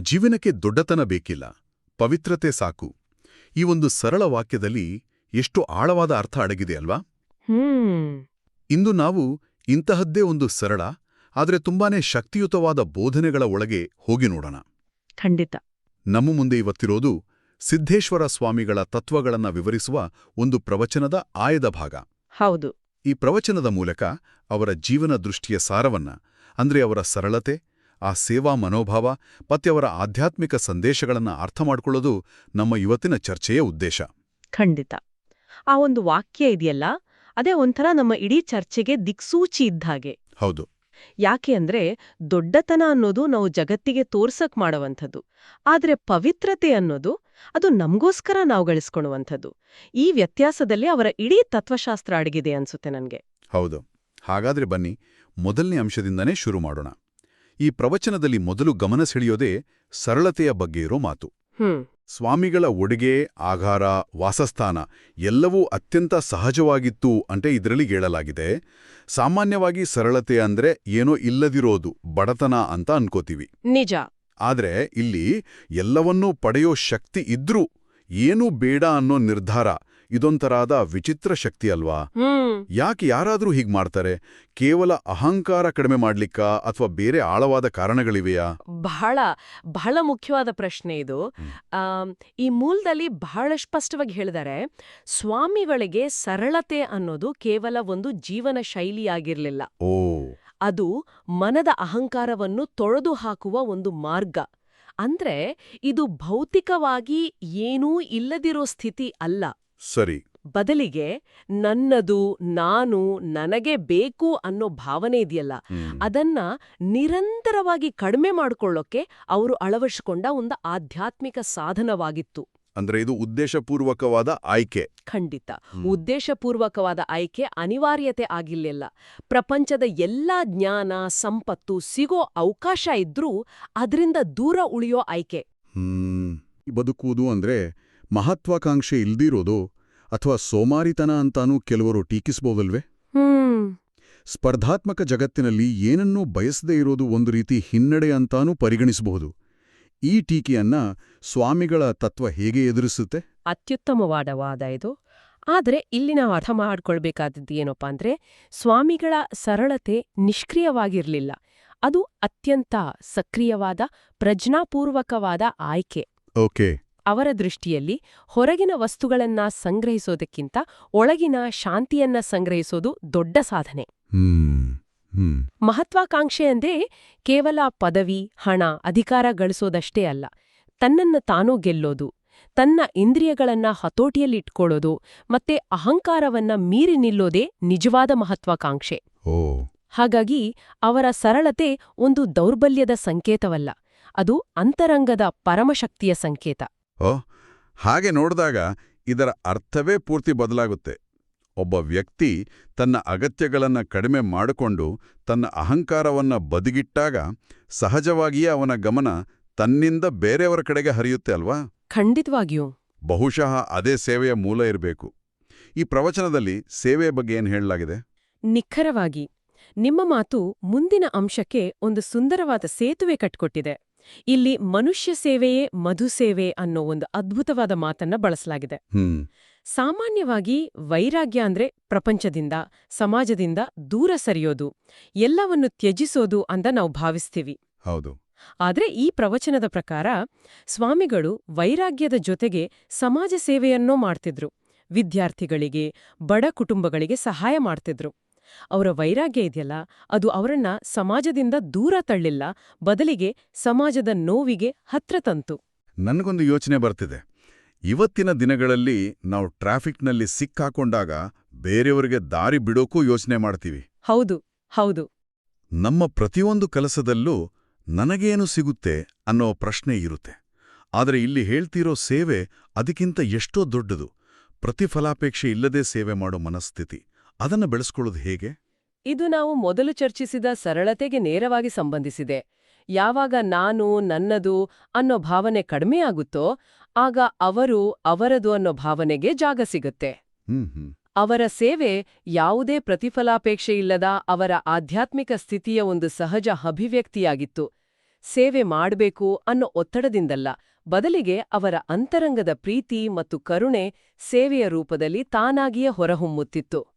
ಜೀವನಕ್ಕೆ ದೊಡ್ಡತನ ಬೇಕಿಲ್ಲ ಪವಿತ್ರತೆ ಸಾಕು. ಈ ಒಂದು ಸರಳ ವಾಕ್ಯದಲ್ಲಿ ಎಷ್ಟು ಆಳವಾದ ಅರ್ಥ ಅಡಗಿದೆ ಅಲ್ವಾ? ಹ್ಮ್. ಇಂದು ನಾವು ಇಂತಹದ್ದೇ ಒಂದು ಸರಳ ಆದರೆ ತುಂಬಾನೇ ಶಕ್ತಿಯುತವಾದ ಬೋಧನೆಗಳ ಒಳಗೆ ಹೋಗಿ ನೋಡೋಣ. ಖಂಡಿತ. ನಮ್ಮ ಮುಂದೆ ಇವತ್ತಿರೋದು ಸಿದ್ದೇಶ್ವರ ಸ್ವಾಮಿಗಳ ತತ್ವಗಳನ್ನು ವಿವರಿಸುವ ಒಂದು ಪ್ರವಚನದ ಆಯದ ಭಾಗ. ಹೌದು. ಈ ಪ್ರವಚನದ ಮೂಲಕ ಅವರ ಜೀವನ ದೃಷ್ಟಿಯ ಸಾರವನ್ನ ಅಂದ್ರೆ ಅವರ ಸರಳತೆ ಆ ಸೇವಾ ಮನೋಭಾವ ಪತ್ಯವರ ಅವರ ಆಧ್ಯಾತ್ಮಿಕ ಸಂದೇಶಗಳನ್ನು ಅರ್ಥ ಮಾಡಿಕೊಳ್ಳೋದು ನಮ್ಮ ಇವತ್ತಿನ ಚರ್ಚೆಯ ಉದ್ದೇಶ. ಖಂಡಿತ. ಆ ಒಂದು ವಾಕ್ಯ ಇದೆಯಲ್ಲ ಅದೇ ಒಂಥರ ನಮ್ಮ ಇಡೀ ಚರ್ಚೆಗೆ ದಿಕ್ಸೂಚಿ ಇದ್ದ ಹಾಗೆ. ಹೌದು. ಯಾಕೆ ಅಂದ್ರೆ ದೊಡ್ಡತನ ಅನ್ನೋದು ನಾವು ಜಗತ್ತಿಗೆ ತೋರ್ಸಕ್ ಮಾಡುವಂಥದ್ದು ಆದ್ರೆ ಪವಿತ್ರತೆ ಅನ್ನೋದು ಅದು ನಮಗೋಸ್ಕರ ನಾವು ಗಳಿಸ್ಕೊಳ್ಳುವಂಥದ್ದು ಈ ವ್ಯತ್ಯಾಸದಲ್ಲಿ ಅವರ ಇಡೀ ತತ್ವಶಾಸ್ತ್ರ ಅಡಗಿದೆ ಅನ್ಸುತ್ತೆ ನನಗೆ. ಹೌದು. ಹಾಗಾದ್ರೆ ಬನ್ನಿ ಮೊದಲನೇ ಅಂಶದಿಂದನೇ ಶುರು ಮಾಡೋಣ. ಈ ಪ್ರವಚನದಲ್ಲಿ ಮೊದಲು ಗಮನ ಸೆಳೆಯೋದೇ ಸರಳತೆಯ ಬಗ್ಗೆ ಇರೋ ಮಾತು. ಸ್ವಾಮಿಗಳ ಉಡುಗೆ ಆಘಾರ ವಾಸಸ್ಥಾನ ಎಲ್ಲವೂ ಅತ್ಯಂತ ಸಹಜವಾಗಿತ್ತು ಅಂತ ಇದರಲ್ಲಿ ಹೇಳಲಾಗಿದೆ. ಸಾಮಾನ್ಯವಾಗಿ ಸರಳತೆ ಅಂದ್ರೆ ಏನೋ ಇಲ್ಲದಿರೋದು ಬಡತನ ಅಂತ ಅನ್ಕೋತೀವಿ. ನಿಜ. ಆದ್ರೆ ಇಲ್ಲಿ ಎಲ್ಲವನ್ನೂ ಪಡೆಯೋ ಶಕ್ತಿ ಇದ್ರೂ ಏನೂ ಬೇಡ ಅನ್ನೋ ನಿರ್ಧಾರ ಇದೊಂಥರಾದ ವಿಚಿತ್ರ ಶಕ್ತಿ ಅಲ್ವಾ? ಯಾಕೆ ಯಾರಾದ್ರೂ ಹೀಗ್ ಮಾಡ್ತಾರೆ? ಕೇವಲ ಅಹಂಕಾರ ಕಡಿಮೆ ಮಾಡ್ಲಿಕ್ಕ ಅಥವಾ ಬೇರೆ ಆಳವಾದ ಕಾರಣಗಳಿವೆಯಾ? ಬಹಳ ಬಹಳ ಮುಖ್ಯವಾದ ಪ್ರಶ್ನೆ ಇದು. ಈ ಮೂಲದಲ್ಲಿ ಬಹಳ ಸ್ಪಷ್ಟವಾಗಿ ಹೇಳಿದರೆ ಸ್ವಾಮಿಗಳಿಗೆ ಸರಳತೆ ಅನ್ನೋದು ಕೇವಲ ಒಂದು ಜೀವನ ಶೈಲಿಯಾಗಿರಲಿಲ್ಲ ಓ. ಅದು ಮನದ ಅಹಂಕಾರವನ್ನು ತೊಳೆದು ಹಾಕುವ ಒಂದು ಮಾರ್ಗ. ಅಂದ್ರೆ ಇದು ಭೌತಿಕವಾಗಿ ಏನೂ ಇಲ್ಲದಿರೋ ಸ್ಥಿತಿ ಅಲ್ಲ. ಸರಿ. ಬದಲಿಗೆ ನನ್ನದು ನಾನು ನನಗೆ ಬೇಕು ಅನ್ನೋ ಭಾವನೆ ಇದೆಯಲ್ಲ ಅದನ್ನ ನಿರಂತರವಾಗಿ ಕಡಿಮೆ ಮಾಡಿಕೊಳ್ಳೋಕೆ ಅವರು ಅಳವಡಿಸಿಕೊಂಡ ಒಂದು ಆಧ್ಯಾತ್ಮಿಕ ಸಾಧನವಾಗಿತ್ತು. ಅಂದ್ರೆ ಇದು ಉದ್ದೇಶಪೂರ್ವಕವಾದ ಆಯ್ಕೆ. ಖಂಡಿತ. ಉದ್ದೇಶಪೂರ್ವಕವಾದ ಆಯ್ಕೆ ಅನಿವಾರ್ಯತೆ ಆಗಿರ್ಲಿಲ್ಲ. ಪ್ರಪಂಚದ ಎಲ್ಲಾ ಜ್ಞಾನ ಸಂಪತ್ತು ಸಿಗೋ ಅವಕಾಶ ಇದ್ರೂ ಅದರಿಂದ ದೂರ ಉಳಿಯೋ ಆಯ್ಕೆ. ಬದುಕುವುದು ಅಂದ್ರೆ ಮಹತ್ವಾಕಾಂಕ್ಷೆ ಇಲ್ದಿರೋದು ಅಥವಾ ಸೋಮಾರಿತನ ಅಂತಾನೂ ಕೆಲವರು ಟೀಕಿಸ್ಬೋದಲ್ವೇ? ಹ್ಮ್. ಸ್ಪರ್ಧಾತ್ಮಕ ಜಗತ್ತಿನಲ್ಲಿ ಏನನ್ನೂ ಬಯಸದೇ ಇರೋದು ಒಂದು ರೀತಿ ಹಿನ್ನಡೆ ಅಂತಾನೂ ಪರಿಗಣಿಸಬಹುದು. ಈ ಟೀಕೆಯನ್ನ ಸ್ವಾಮಿಗಳ ತತ್ವ ಹೇಗೆ ಎದುರಿಸುತ್ತೆ? ಅತ್ಯುತ್ತಮವಾದ ವಾದ ಇದು. ಆದರೆ ಇಲ್ಲಿ ನಾವು ಅರ್ಥ ಮಾಡ್ಕೊಳ್ಬೇಕಾದದ್ದು ಏನಪ್ಪಾ ಅಂದ್ರೆ ಸ್ವಾಮಿಗಳ ಸರಳತೆ ನಿಷ್ಕ್ರಿಯವಾಗಿರಲಿಲ್ಲ. ಅದು ಅತ್ಯಂತ ಸಕ್ರಿಯವಾದ ಪ್ರಜ್ಞಾಪೂರ್ವಕವಾದ ಆಯ್ಕೆ. ಓಕೆ. ಅವರ ದೃಷ್ಟಿಯಲ್ಲಿ ಹೊರಗಿನ ವಸ್ತುಗಳನ್ನ ಸಂಗ್ರಹಿಸೋದಕ್ಕಿಂತ ಒಳಗಿನ ಶಾಂತಿಯನ್ನ ಸಂಗ್ರಹಿಸೋದು ದೊಡ್ಡ ಸಾಧನೆ. ಮಹತ್ವಾಕಾಂಕ್ಷೆ ಅಂದ್ರೆ ಕೇವಲ ಪದವಿ ಹಣ ಅಧಿಕಾರ ಗಳಿಸೋದಷ್ಟೇ ಅಲ್ಲ. ತನ್ನನ್ನು ತಾನೂ ಗೆಲ್ಲೋದು ತನ್ನ ಇಂದ್ರಿಯಗಳನ್ನ ಹತೋಟಿಯಲ್ಲಿಟ್ಕೊಳ್ಳೋದು ಮತ್ತೆ ಅಹಂಕಾರವನ್ನ ಮೀರಿ ನಿಲ್ಲೋದೇ ನಿಜವಾದ ಮಹತ್ವಾಕಾಂಕ್ಷೆ. ಹಾಗಾಗಿ ಅವರ ಸರಳತೆ ಒಂದು ದೌರ್ಬಲ್ಯದ ಸಂಕೇತವಲ್ಲ ಅದು ಅಂತರಂಗದ ಪರಮಶಕ್ತಿಯ ಸಂಕೇತ. ಓ ಹಾಗೆ ನೋಡಿದಾಗ ಇದರ ಅರ್ಥವೇ ಪೂರ್ತಿ ಬದಲಾಗುತ್ತೆ. ಒಬ್ಬ ವ್ಯಕ್ತಿ ತನ್ನ ಅಗತ್ಯಗಳನ್ನು ಕಡಿಮೆ ಮಾಡಿಕೊಂಡು ತನ್ನ ಅಹಂಕಾರವನ್ನ ಬದಿಗಿಟ್ಟಾಗ ಸಹಜವಾಗಿಯೇ ಅವನ ಗಮನ ತನ್ನಿಂದ ಬೇರೆಯವರ ಕಡೆಗೆ ಹರಿಯುತ್ತೆ ಅಲ್ವಾ? ಖಂಡಿತವಾಗಿಯೂ. ಬಹುಶಃ ಅದೇ ಸೇವೆಯ ಮೂಲ ಇರಬೇಕು. ಈ ಪ್ರವಚನದಲ್ಲಿ ಸೇವೆಯ ಬಗ್ಗೆ ಏನು ಹೇಳಲಾಗಿದೆ? ನಿಖರವಾಗಿ ನಿಮ್ಮ ಮಾತು ಮುಂದಿನ ಅಂಶಕ್ಕೆ ಒಂದು ಸುಂದರವಾದ ಸೇತುವೆ ಕಟ್ಕೊಟ್ಟಿದೆ. ಇಲ್ಲಿ ಮನುಷ್ಯ ಸೇವೆಯೇ ಮಧು ಸೇವೆ ಅನ್ನೋ ಒಂದು ಅದ್ಭುತವಾದ ಮಾತನ್ನ ಬಳಸಲಾಗಿದೆ. ಸಾಮಾನ್ಯವಾಗಿ ವೈರಾಗ್ಯ ಅಂದ್ರೆ ಪ್ರಪಂಚದಿಂದ ಸಮಾಜದಿಂದ ದೂರ ಸರಿಯೋದು ಎಲ್ಲವನ್ನು ತ್ಯಜಿಸೋದು ಅಂತ ನಾವು ಭಾವಿಸ್ತೀವಿ. ಹೌದು. ಆದ್ರೆ ಈ ಪ್ರವಚನದ ಪ್ರಕಾರ ಸ್ವಾಮಿಗಳು ವೈರಾಗ್ಯದ ಜೊತೆಗೆ ಸಮಾಜ ಸೇವೆಯನ್ನೂ ಮಾಡ್ತಿದ್ರು. ವಿದ್ಯಾರ್ಥಿಗಳಿಗೆ ಬಡ ಕುಟುಂಬಗಳಿಗೆ ಸಹಾಯ ಮಾಡ್ತಿದ್ರು. ಅವರ ವೈರಾಗ್ಯ ಇದೆಯಲ್ಲ ಅದು ಅವರನ್ನ ಸಮಾಜದಿಂದ ದೂರ ತಳ್ಳಿಲ್ಲ ಬದಲಿಗೆ ಸಮಾಜದ ನೋವಿಗೆ ಹತ್ರ ತಂತು. ನನಗೊಂದು ಯೋಚನೆ ಬರ್ತಿದೆ. ಇವತ್ತಿನ ದಿನಗಳಲ್ಲಿ ನಾವು ಟ್ರಾಫಿಕ್ನಲ್ಲಿ ಸಿಕ್ಕಾಕೊಂಡಾಗ ಬೇರೆಯವರಿಗೆ ದಾರಿ ಬಿಡೋಕೂ ಯೋಚನೆ ಮಾಡ್ತೀವಿ. ಹೌದು ಹೌದು. ನಮ್ಮ ಪ್ರತಿಯೊಂದು ಕೆಲಸದಲ್ಲೂ ನನಗೇನು ಸಿಗುತ್ತೆ ಅನ್ನೋ ಪ್ರಶ್ನೆ ಇರುತ್ತೆ. ಆದರೆ ಇಲ್ಲಿ ಹೇಳ್ತಿರೋ ಸೇವೆ ಅದಕ್ಕಿಂತ ಎಷ್ಟೋ ದೊಡ್ಡದು. ಪ್ರತಿಫಲಾಪೇಕ್ಷೆ ಇಲ್ಲದೆ ಸೇವೆ ಮಾಡೋ ಮನಸ್ಥಿತಿ. ಅದನ್ನ ಬೆಳೆಸ್ಕೊಳ್ಳೋದು ಹೇಗೆ? ಇದು ನಾವು ಮೊದಲು ಚರ್ಚಿಸಿದ ಸರಳತೆಗೆ ನೇರವಾಗಿ ಸಂಬಂಧಿಸಿದೆ. ಯಾವಾಗ ನಾನು ನನ್ನದು ಅನ್ನೋ ಭಾವನೆ ಕಡಿಮೆಯಾಗುತ್ತೋ ಆಗ ಅವರು ಅವರದು ಅನ್ನೋ ಭಾವನೆಗೆ ಜಾಗ ಸಿಗುತ್ತೆ. ಅವರ ಸೇವೆ ಯಾವುದೇ ಪ್ರತಿಫಲಾಪೇಕ್ಷೆಯಿಲ್ಲದ ಅವರ ಆಧ್ಯಾತ್ಮಿಕ ಸ್ಥಿತಿಯ ಒಂದು ಸಹಜ ಅಭಿವ್ಯಕ್ತಿಯಾಗಿತ್ತು. ಸೇವೆ ಮಾಡಬೇಕು ಅನ್ನೋ ಒತ್ತಡದಿಂದಲ್ಲ ಬದಲಿಗೆ ಅವರ ಅಂತರಂಗದ ಪ್ರೀತಿ ಮತ್ತು ಕರುಣೆ ಸೇವೆಯ ರೂಪದಲ್ಲಿ ತಾನಾಗಿಯೇ ಹೊರಹೊಮ್ಮುತ್ತಿತ್ತು.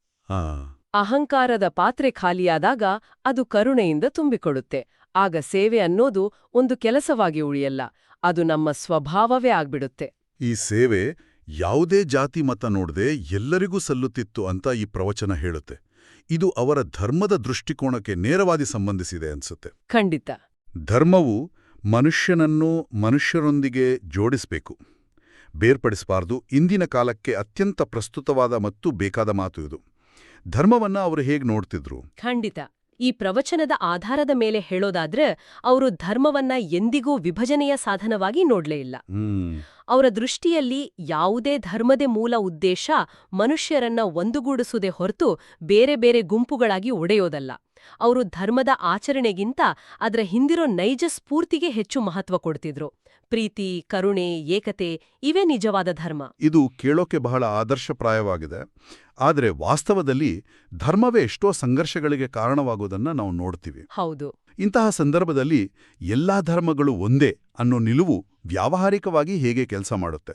ಅಹಂಕಾರದ ಪಾತ್ರೆ ಖಾಲಿಯಾದಾಗ ಅದು ಕರುಣೆಯಿಂದ ತುಂಬಿಕೊಡುತ್ತೆ ಆಗ ಸೇವೆ ಅನ್ನೋದು ಒಂದು ಕೆಲಸವಾಗಿ ಉಳಿಯಲ್ಲ ಅದು ನಮ್ಮ ಸ್ವಭಾವವೇ ಆಗ್ಬಿಡುತ್ತೆ. ಈ ಸೇವೆ ಯಾವುದೇ ಜಾತಿ ಮತ ನೋಡದೆ ಎಲ್ಲರಿಗೂ ಸಲ್ಲುತ್ತಿತ್ತು ಅಂತ ಈ ಪ್ರವಚನ ಹೇಳುತ್ತೆ. ಇದು ಅವರ ಧರ್ಮದ ದೃಷ್ಟಿಕೋನಕ್ಕೆ ನೇರವಾಗಿ ಸಂಬಂಧಿಸಿದೆ ಅನ್ಸುತ್ತೆ. ಖಂಡಿತ. ಧರ್ಮವು ಮನುಷ್ಯನನ್ನು ಮನುಷ್ಯರೊಂದಿಗೆ ಜೋಡಿಸಬೇಕು. ಬೇರ್ಪಡಿಸಬಾರದು. ಇಂದಿನ ಕಾಲಕ್ಕೆ ಅತ್ಯಂತ ಪ್ರಸ್ತುತವಾದ ಮತ್ತು ಬೇಕಾದ ಮಾತು ಇದು. ಧರ್ಮವನ್ನ ಅವರು ಹೇಗೆ ನೋಡ್ತಿದ್ರು? ಖಂಡಿತ. ಈ ಪ್ರವಚನದ ಆಧಾರದ ಮೇಲೆ ಹೇಳೋದಾದ್ರೆ ಅವರು ಧರ್ಮವನ್ನ ಎಂದಿಗೂ ವಿಭಜನೆಯ ಸಾಧನವಾಗಿ ನೋಡ್ಲೇ ಇಲ್ಲ. ಅವರ ದೃಷ್ಟಿಯಲ್ಲಿ ಯಾವುದೇ ಧರ್ಮದ ಮೂಲ ಉದ್ದೇಶ ಮನುಷ್ಯರನ್ನ ಒಂದುಗೂಡಿಸುವುದೇ ಹೊರತು ಬೇರೆ ಬೇರೆ ಗುಂಪುಗಳಾಗಿ ಒಡೆಯೋದಲ್ಲ. ಅವರು ಧರ್ಮದ ಆಚರಣೆಗಿಂತ ಅದರ ಹಿಂದಿರೋ ನೈಜ ಸ್ಫೂರ್ತಿಗೆ ಹೆಚ್ಚು ಮಹತ್ವ ಕೊಡ್ತಿದ್ರು. ಪ್ರೀತಿ ಕರುಣೆ ಏಕತೆ ಇವೇ ನಿಜವಾದ ಧರ್ಮ. ಇದು ಕೇಳೋಕೆ ಬಹಳ ಆದರ್ಶಪ್ರಾಯವಾಗಿದೆ. ಆದರೆ ವಾಸ್ತವದಲ್ಲಿ ಧರ್ಮವೇ ಎಷ್ಟೋ ಸಂಘರ್ಷಗಳಿಗೆ ಕಾರಣವಾಗೋದನ್ನ ನಾವು ನೋಡ್ತೀವಿ. ಹೌದು. ಇಂತಹ ಸಂದರ್ಭದಲ್ಲಿ ಎಲ್ಲಾ ಧರ್ಮಗಳು ಒಂದೇ ಅನ್ನೋ ನಿಲುವು ವ್ಯಾವಹಾರಿಕವಾಗಿ ಹೇಗೆ ಕೆಲಸ ಮಾಡುತ್ತೆ?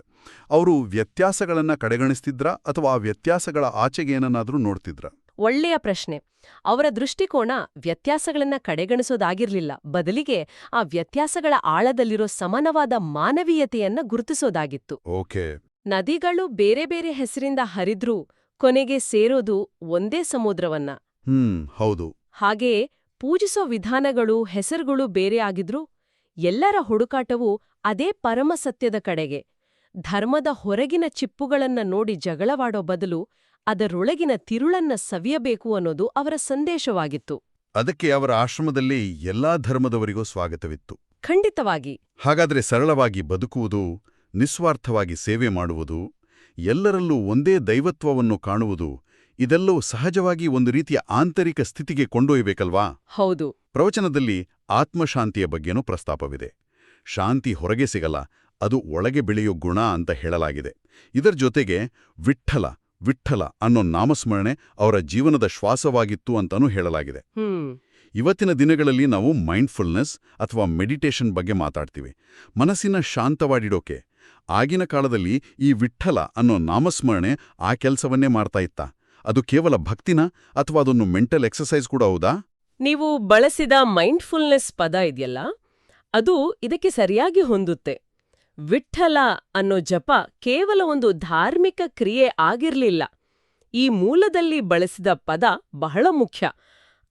ಅವರು ವ್ಯತ್ಯಾಸಗಳನ್ನು ಕಡೆಗಣಿಸ್ತಿದ್ರ ಅಥವಾ ಆ ವ್ಯತ್ಯಾಸಗಳ ಆಚೆಗೆ ಏನನ್ನಾದರೂ ನೋಡ್ತಿದ್ರ? ಒಳ್ಳೆಯ ಪ್ರಶ್ನೆ. ಅವರ ದೃಷ್ಟಿಕೋನ ವ್ಯತ್ಯಾಸಗಳನ್ನ ಕಡೆಗಣಿಸೋದಾಗಿರ್ಲಿಲ್ಲ. ಬದಲಿಗೆ ಆ ವ್ಯತ್ಯಾಸಗಳ ಆಳದಲ್ಲಿರೋ ಸಮಾನವಾದ ಮಾನವೀಯತೆಯನ್ನ ಗುರುತಿಸೋದಾಗಿತ್ತು. ಓಕೆ. ನದಿಗಳು ಬೇರೆ ಬೇರೆ ಹೆಸರಿಂದ ಹರಿದ್ರೂ ಕೊನೆಗೆ ಸೇರೋದು ಒಂದೇ ಸಮುದ್ರವನ್ನ. ಹ್ಮ್ ಹೌದು. ಹಾಗೆಯೇ ಪೂಜಿಸೋ ವಿಧಾನಗಳು ಹೆಸರುಗಳು ಬೇರೆ ಆಗಿದ್ರೂ ಎಲ್ಲರ ಹುಡುಕಾಟವೂ ಅದೇ ಪರಮಸತ್ಯದ ಕಡೆಗೆ. ಧರ್ಮದ ಹೊರಗಿನ ಚಿಪ್ಪುಗಳನ್ನ ನೋಡಿ ಜಗಳವಾಡೋ ಬದಲು ಅದರೊಳಗಿನ ತಿರುಳನ್ನ ಸವಿಯಬೇಕು ಅನ್ನೋದು ಅವರ ಸಂದೇಶವಾಗಿತ್ತು. ಅದಕ್ಕೆ ಅವರ ಆಶ್ರಮದಲ್ಲಿ ಎಲ್ಲಾ ಧರ್ಮದವರಿಗೂ ಸ್ವಾಗತವಿತ್ತು. ಖಂಡಿತವಾಗಿ. ಹಾಗಾದ್ರೆ ಸರಳವಾಗಿ ಬದುಕುವುದು ನಿಸ್ವಾರ್ಥವಾಗಿ ಸೇವೆ ಮಾಡುವುದು ಎಲ್ಲರಲ್ಲೂ ಒಂದೇ ದೈವತ್ವವನ್ನು ಕಾಣುವುದು ಇದೆಲ್ಲವೂ ಸಹಜವಾಗಿ ಒಂದು ರೀತಿಯ ಆಂತರಿಕ ಸ್ಥಿತಿಗೆ ಕೊಂಡೊಯ್ಯಬೇಕಲ್ವಾ? ಹೌದು. ಪ್ರವಚನದಲ್ಲಿ ಆತ್ಮಶಾಂತಿಯ ಬಗ್ಗೆನೂ ಪ್ರಸ್ತಾಪವಿದೆ. ಶಾಂತಿ ಹೊರಗೆ ಸಿಗಲ್ಲ ಅದು ಒಳಗೆ ಬೆಳೆಯೋ ಗುಣ ಅಂತ ಹೇಳಲಾಗಿದೆ. ಇದರ ಜೊತೆಗೆ ವಿಠ್ಠಲ ವಿಠ್ಠಲ ಅನ್ನೋ ನಾಮಸ್ಮರಣೆ ಅವರ ಜೀವನದ ಶ್ವಾಸವಾಗಿತ್ತು ಅಂತಾನೂ ಹೇಳಲಾಗಿದೆ. ಇವತ್ತಿನ ದಿನಗಳಲ್ಲಿ ನಾವು ಮೈಂಡ್ಫುಲ್ನೆಸ್ ಅಥವಾ ಮೆಡಿಟೇಷನ್ ಬಗ್ಗೆ ಮಾತಾಡ್ತೀವಿ. ಮನಸ್ಸಿನ ಶಾಂತವಾಡಿಡೋಕೆ ಆಗಿನ ಕಾಲದಲ್ಲಿ ಈ ವಿಠ್ಠಲ ಅನ್ನೋ ನಾಮಸ್ಮರಣೆ ಆ ಕೆಲಸವನ್ನೇ ಮಾಡ್ತಾ ಇತ್ತ? ಅದು ಕೇವಲ ಭಕ್ತಿನ ಅಥವಾ ಅದೊಂದು ಮೆಂಟಲ್ ಎಕ್ಸಸೈಸ್ ಕೂಡ ಹೌದಾ? ನೀವು ಬಳಸಿದ ಮೈಂಡ್ಫುಲ್ನೆಸ್ ಪದ ಇದೆಯಲ್ಲ ಅದು ಇದಕ್ಕೆ ಸರಿಯಾಗಿ ಹೊಂದುತ್ತೆ. ವಿಠ್ಠಲ ಅನ್ನೋ ಜಪ ಕೇವಲ ಒಂದು ಧಾರ್ಮಿಕ ಕ್ರಿಯೆ ಆಗಿರ್ಲಿಲ್ಲ. ಈ ಮೂಲದಲ್ಲಿ ಬಳಸಿದ ಪದ ಬಹಳ ಮುಖ್ಯ.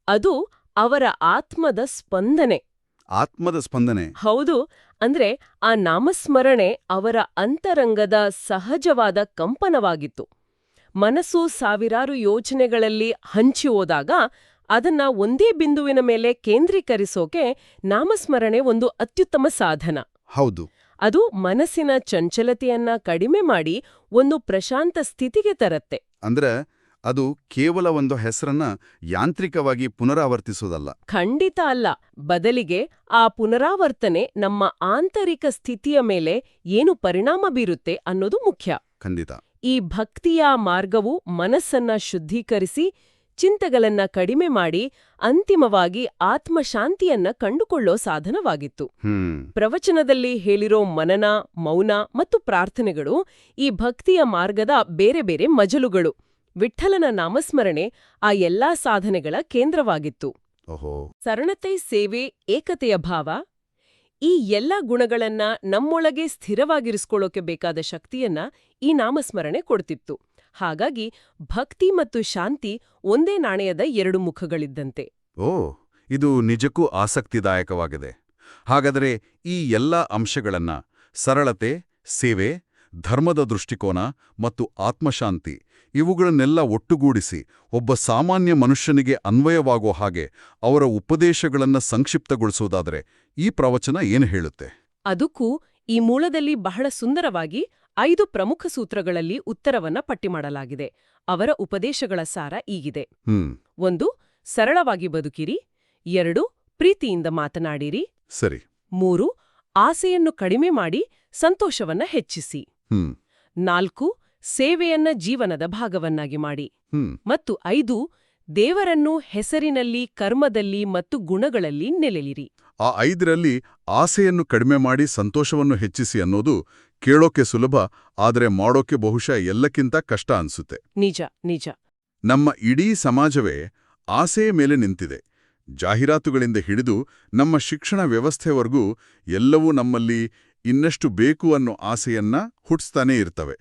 ಅದು ಅವರ ಆತ್ಮದ ಸ್ಪಂದನೆ. ಆತ್ಮದ ಸ್ಪಂದನೆ. ಹೌದು ಅಂದ್ರೆ ಆ ನಾಮಸ್ಮರಣೆ ಅವರ ಅಂತರಂಗದ ಸಹಜವಾದ ಕಂಪನವಾಗಿತ್ತು. ಮನಸ್ಸು ಸಾವಿರಾರು ಯೋಜನೆಗಳಲ್ಲಿ ಹಂಚಿ ಹೋದಾಗ ಅದನ್ನ ಒಂದೇ ಬಿಂದುವಿನ ಮೇಲೆ ಕೇಂದ್ರೀಕರಿಸೋಕೆ ನಾಮಸ್ಮರಣೆ ಒಂದು ಅತ್ಯುತ್ತಮ ಸಾಧನ. ಹೌದು. ಅದು ಮನಸ್ಸಿನ ಚಂಚಲತೆಯನ್ನ ಕಡಿಮೆ ಮಾಡಿ ಒಂದು ಪ್ರಶಾಂತ ಸ್ಥಿತಿಗೆ ತರತ್ತೆ. ಅಂದ್ರೆ ಅದು ಕೇವಲ ಒಂದು ಹೆಸರನ್ನ ಯಾಂತ್ರಿಕವಾಗಿ ಪುನರಾವರ್ತಿಸೋದಲ್ಲ. ಖಂಡಿತ ಅಲ್ಲ. ಬದಲಿಗೆ ಆ ಪುನರಾವರ್ತನೆ ನಮ್ಮ ಆಂತರಿಕ ಸ್ಥಿತಿಯ ಮೇಲೆ ಏನು ಪರಿಣಾಮ ಬೀರುತ್ತೆ ಅನ್ನೋದು ಮುಖ್ಯ. ಖಂಡಿತ. ಈ ಭಕ್ತಿಯ ಮಾರ್ಗವು ಮನಸ್ಸನ್ನ ಶುದ್ಧೀಕರಿಸಿ ಚಿಂತೆಗಳನ್ನ ಕಡಿಮೆ ಮಾಡಿ ಅಂತಿಮವಾಗಿ ಆತ್ಮಶಾಂತಿಯನ್ನ ಕಂಡುಕೊಳ್ಳೋ ಸಾಧನವಾಗಿತ್ತು. ಪ್ರವಚನದಲ್ಲಿ ಹೇಳಿರೋ ಮನನ ಮೌನ ಮತ್ತು ಪ್ರಾರ್ಥನೆಗಳು ಈ ಭಕ್ತಿಯ ಮಾರ್ಗದ ಬೇರೆ ಬೇರೆ ಮಜಲುಗಳು. ವಿಠ್ಠಲನ ನಾಮಸ್ಮರಣೆ ಆ ಎಲ್ಲಾ ಸಾಧನೆಗಳ ಕೇಂದ್ರವಾಗಿತ್ತು. ಸರಣತೆ ಸೇವೆ ಏಕತೆಯ ಭಾವ ಈ ಎಲ್ಲ ಗುಣಗಳನ್ನ ನಮ್ಮೊಳಗೆ ಸ್ಥಿರವಾಗಿರಿಸ್ಕೊಳ್ಳೋಕೆ ಬೇಕಾದ ಶಕ್ತಿಯನ್ನ ಈ ನಾಮಸ್ಮರಣೆ ಕೊಡ್ತಿತ್ತು. ಹಾಗಾಗಿ ಭಕ್ತಿ ಮತ್ತು ಶಾಂತಿ ಒಂದೇ ನಾಣಯದ ಎರಡು ಮುಖಗಳಿದ್ದಂತೆ. ಓ ಇದು ನಿಜಕ್ಕೂ ಆಸಕ್ತಿದಾಯಕವಾಗಿದೆ. ಹಾಗಾದರೆ ಈ ಎಲ್ಲ ಅಂಶಗಳನ್ನ ಸರಳತೆ ಸೇವೆ ಧರ್ಮದ ದೃಷ್ಟಿಕೋನ ಮತ್ತು ಆತ್ಮಶಾಂತಿ ಇವುಗಳನ್ನೆಲ್ಲ ಒಟ್ಟುಗೂಡಿಸಿ ಒಬ್ಬ ಸಾಮಾನ್ಯ ಮನುಷ್ಯನಿಗೆ ಅನ್ವಯವಾಗೋ ಹಾಗೆ ಅವರ ಉಪದೇಶಗಳನ್ನು ಸಂಕ್ಷಿಪ್ತಗೊಳಿಸುವುದಾದರೆ ಈ ಪ್ರವಚನ ಏನು ಹೇಳುತ್ತೆ? ಅದಕ್ಕೂ ಈ ಮೂಲದಲ್ಲಿ ಬಹಳ ಸುಂದರವಾಗಿ ಐದು ಪ್ರಮುಖ ಸೂತ್ರಗಳಲ್ಲಿ ಉತ್ತರವನ್ನ ಪಟ್ಟಿ ಮಾಡಲಾಗಿದೆ. ಅವರ ಉಪದೇಶಗಳ ಸಾರ ಈಗಿದೆ ಒಂದು ಸರಳವಾಗಿ ಬದುಕಿರಿ. ಎರಡು ಪ್ರೀತಿಯಿಂದ ಮಾತನಾಡಿರಿ. ಸರಿ. ಮೂರು ಆಸೆಯನ್ನು ಕಡಿಮೆ ಮಾಡಿ ಸಂತೋಷವನ್ನ ಹೆಚ್ಚಿಸಿ. ನಾಲ್ಕು ಸೇವೆಯನ್ನ ಜೀವನದ ಭಾಗವನ್ನಾಗಿ ಮಾಡಿ. ಮತ್ತು ಐದು ದೇವರನ್ನು ಹೆಸರಿನಲ್ಲಿ ಕರ್ಮದಲ್ಲಿ ಮತ್ತು ಗುಣಗಳಲ್ಲಿ ನೆಲೆಲಿರಿ ಆ ಐದರಲ್ಲಿ ಆಸೆಯನ್ನು ಕಡಿಮೆ ಮಾಡಿ ಸಂತೋಷವನ್ನು ಹೆಚ್ಚಿಸಿ ಅನ್ನೋದು ಕೇಳೋಕೆ ಸುಲಭ ಆದರೆ ಮಾಡೋಕೆ ಬಹುಶಃ ಎಲ್ಲಕ್ಕಿಂತ ಕಷ್ಟ ಅನ್ಸುತ್ತೆ. ನಿಜ ನಿಜ. ನಮ್ಮ ಇಡೀ ಸಮಾಜವೇ ಆಸೆಯ ಮೇಲೆ ನಿಂತಿದೆ. ಜಾಹೀರಾತುಗಳಿಂದ ಹಿಡಿದು ನಮ್ಮ ಶಿಕ್ಷಣ ವ್ಯವಸ್ಥೆವರೆಗೂ ಎಲ್ಲವೂ ನಮ್ಮಲ್ಲಿ ಇನ್ನಷ್ಟು ಬೇಕು ಅನ್ನೋ ಆಸೆಯನ್ನ ಹುಟ್ಟಿಸ್ತಾನೇ ಇರ್ತವೆ.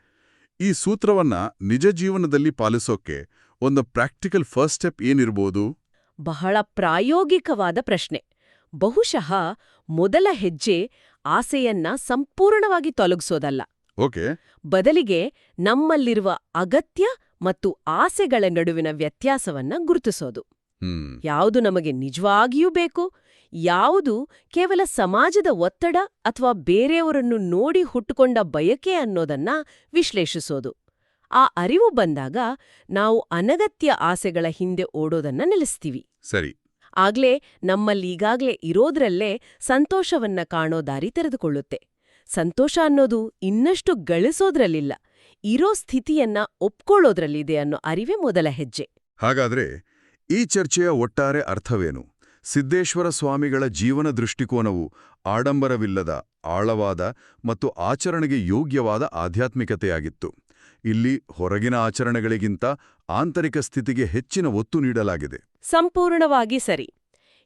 ಈ ಸೂತ್ರವನ್ನ ನಿಜ ಜೀವನದಲ್ಲಿ ಪಾಲಿಸೋಕೆ ಒಂದು ಪ್ರಾಕ್ಟಿಕಲ್ ಫಸ್ಟ್ ಸ್ಟೆಪ್ ಏನಿರ್ಬೋದು? ಬಹಳ ಪ್ರಾಯೋಗಿಕವಾದ ಪ್ರಶ್ನೆ. ಬಹುಶಃ ಮೊದಲ ಹೆಜ್ಜೆ ಆಸೆಯನ್ನ ಸಂಪೂರ್ಣವಾಗಿ ತೊಲಗಿಸೋದಲ್ಲ. ಓಕೆ. ಬದಲಿಗೆ ನಮ್ಮಲ್ಲಿರುವ ಅಗತ್ಯ ಮತ್ತು ಆಸೆಗಳ ನಡುವಿನ ವ್ಯತ್ಯಾಸವನ್ನ ಗುರುತಿಸೋದು. ಯಾವುದು ನಮಗೆ ನಿಜವಾಗಿಯೂ ಬೇಕು ಯಾವುದು ಕೇವಲ ಸಮಾಜದ ಒತ್ತಡ ಅಥವಾ ಬೇರೆಯವರನ್ನು ನೋಡಿ ಹುಟ್ಟುಕೊಂಡ ಬಯಕೆ ಅನ್ನೋದನ್ನ ವಿಶ್ಲೇಷಿಸೋದು. ಆ ಅರಿವು ಬಂದಾಗ ನಾವು ಅನಗತ್ಯ ಆಸೆಗಳ ಹಿಂದೆ ಓಡೋದನ್ನ ನಿಲ್ಲಿಸ್ತೀವಿ. ಸರಿ. ಆಗ್ಲೇ ನಮ್ಮಲ್ಲೀಗಾಗ್ಲೇ ಇರೋದ್ರಲ್ಲೇ ಸಂತೋಷವನ್ನ ಕಾಣೋ ದಾರಿ ತೆರೆದುಕೊಳ್ಳುತ್ತೆ. ಸಂತೋಷ ಅನ್ನೋದು ಇನ್ನಷ್ಟು ಗಳಿಸೋದ್ರಲ್ಲಿಲ್ಲ, ಇರೋ ಸ್ಥಿತಿಯನ್ನ ಒಪ್ಕೊಳ್ಳೋದ್ರಲ್ಲಿದೆ ಅನ್ನೋ ಅರಿವೇ ಮೊದಲ ಹೆಜ್ಜೆ. ಹಾಗಾದ್ರೆ ಈ ಚರ್ಚೆಯ ಒಟ್ಟಾರೆ ಅರ್ಥವೇನು? ಸಿದ್ದೇಶ್ವರ ಸ್ವಾಮಿಗಳ ಜೀವನ ದೃಷ್ಟಿಕೋನವು ಆಡಂಬರವಿಲ್ಲದ, ಆಳವಾದ ಮತ್ತು ಆಚರಣೆಗೆ ಯೋಗ್ಯವಾದ ಆಧ್ಯಾತ್ಮಿಕತೆಯಾಗಿತ್ತು. ಇಲ್ಲಿ ಹೊರಗಿನ ಆಚರಣೆಗಳಿಗಿಂತ ಆಂತರಿಕ ಸ್ಥಿತಿಗೆ ಹೆಚ್ಚಿನ ಒತ್ತು ನೀಡಲಾಗಿದೆ. ಸಂಪೂರ್ಣವಾಗಿ ಸರಿ.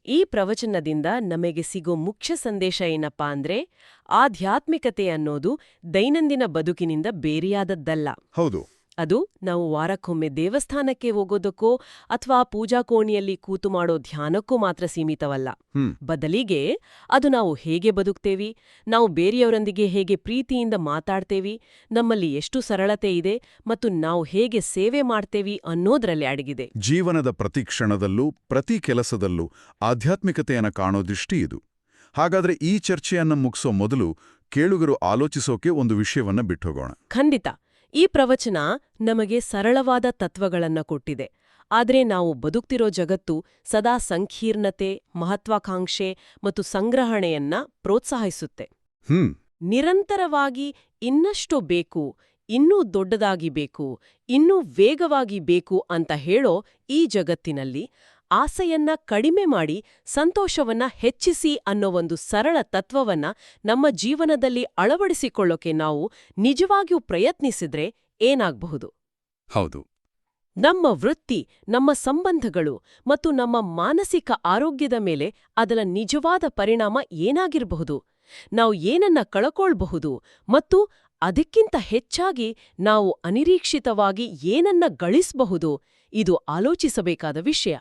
ಈ ಪ್ರವಚನದಿಂದ ನಮಗೆ ಸಿಗೋ ಮುಖ್ಯ ಸಂದೇಶ ಏನಪ್ಪಾ ಅಂದ್ರೆ ಆಧ್ಯಾತ್ಮಿಕತೆ ಅನ್ನೋದು ದೈನಂದಿನ ಬದುಕಿನಿಂದ ಬೇರೆಯಾದದ್ದಲ್ಲ. ಹೌದು. ಅದು ನಾವು ವಾರಕ್ಕೊಮ್ಮೆ ದೇವಸ್ಥಾನಕ್ಕೆ ಹೋಗೋದಕ್ಕೋ ಅಥವಾ ಪೂಜಾ ಕೋಣಿಯಲ್ಲಿ ಕೂತು ಮಾಡೋ ಧ್ಯಾನಕ್ಕೂ ಮಾತ್ರ ಸೀಮಿತವಲ್ಲ. ಬದಲಿಗೆ ಅದು ನಾವು ಹೇಗೆ ಬದುಕ್ತೇವಿ ನಾವು ಬೇರೆಯವರೊಂದಿಗೆ ಹೇಗೆ ಪ್ರೀತಿಯಿಂದ ಮಾತಾಡ್ತೇವಿ ನಮ್ಮಲ್ಲಿ ಎಷ್ಟು ಸರಳತೆ ಇದೆ ಮತ್ತು ನಾವು ಹೇಗೆ ಸೇವೆ ಮಾಡ್ತೇವಿ ಅನ್ನೋದ್ರಲ್ಲಿ ಅಡಗಿದೆ. ಜೀವನದ ಪ್ರತಿ ಕ್ಷಣದಲ್ಲೂ ಪ್ರತಿ ಕೆಲಸದಲ್ಲೂ ಆಧ್ಯಾತ್ಮಿಕತೆಯನ್ನು ಕಾಣೋ ದೃಷ್ಟಿ ಇದು. ಹಾಗಾದ್ರೆ ಈ ಚರ್ಚೆಯನ್ನ ಮುಗಿಸೋ ಮೊದಲು ಕೇಳುಗರು ಆಲೋಚಿಸೋಕೆ ಒಂದು ವಿಷಯವನ್ನ ಬಿಟ್ಟೋಗೋಣ. ಖಂಡಿತ. ಈ ಪ್ರವಚನ ನಮಗೆ ಸರಳವಾದ ತತ್ವಗಳನ್ನ ಕೊಟ್ಟಿದೆ. ಆದರೆ ನಾವು ಬದುಕ್ತಿರೋ ಜಗತ್ತು ಸದಾ ಸಂಕೀರ್ಣತೆ ಮಹತ್ವಾಕಾಂಕ್ಷೆ ಮತ್ತು ಸಂಗ್ರಹಣೆಯನ್ನ ಪ್ರೋತ್ಸಾಹಿಸುತ್ತೆ. ಹ್ಮ್. ನಿರಂತರವಾಗಿ ಇನ್ನಷ್ಟು ಬೇಕು ಇನ್ನೂ ದೊಡ್ಡದಾಗಿ ಬೇಕು ಇನ್ನೂ ವೇಗವಾಗಿ ಬೇಕು ಅಂತ ಹೇಳೋ ಈ ಜಗತ್ತಿನಲ್ಲಿ ಆಸೆಯನ್ನ ಕಡಿಮೆ ಮಾಡಿ ಸಂತೋಷವನ್ನ ಹೆಚ್ಚಿಸಿ ಅನ್ನೋ ಒಂದು ಸರಳ ತತ್ವವನ್ನ ನಮ್ಮ ಜೀವನದಲ್ಲಿ ಅಳವಡಿಸಿಕೊಳ್ಳೋಕೆ ನಾವು ನಿಜವಾಗಿಯೂ ಪ್ರಯತ್ನಿಸಿದ್ರೆ ಏನಾಗಬಹುದು? ಹೌದು. ನಮ್ಮ ವೃತ್ತಿ ನಮ್ಮ ಸಂಬಂಧಗಳು ಮತ್ತು ನಮ್ಮ ಮಾನಸಿಕ ಆರೋಗ್ಯದ ಮೇಲೆ ಅದರ ನಿಜವಾದ ಪರಿಣಾಮ ಏನಾಗಿರಬಹುದು? ನಾವು ಏನನ್ನ ಕಳಕೊಳ್ಬಹುದು ಮತ್ತು ಅದಕ್ಕಿಂತ ಹೆಚ್ಚಾಗಿ ನಾವು ಅನಿರೀಕ್ಷಿತವಾಗಿ ಏನನ್ನ ಗಳಿಸಬಹುದು? ಇದು ಆಲೋಚಿಸಬೇಕಾದ ವಿಷಯ.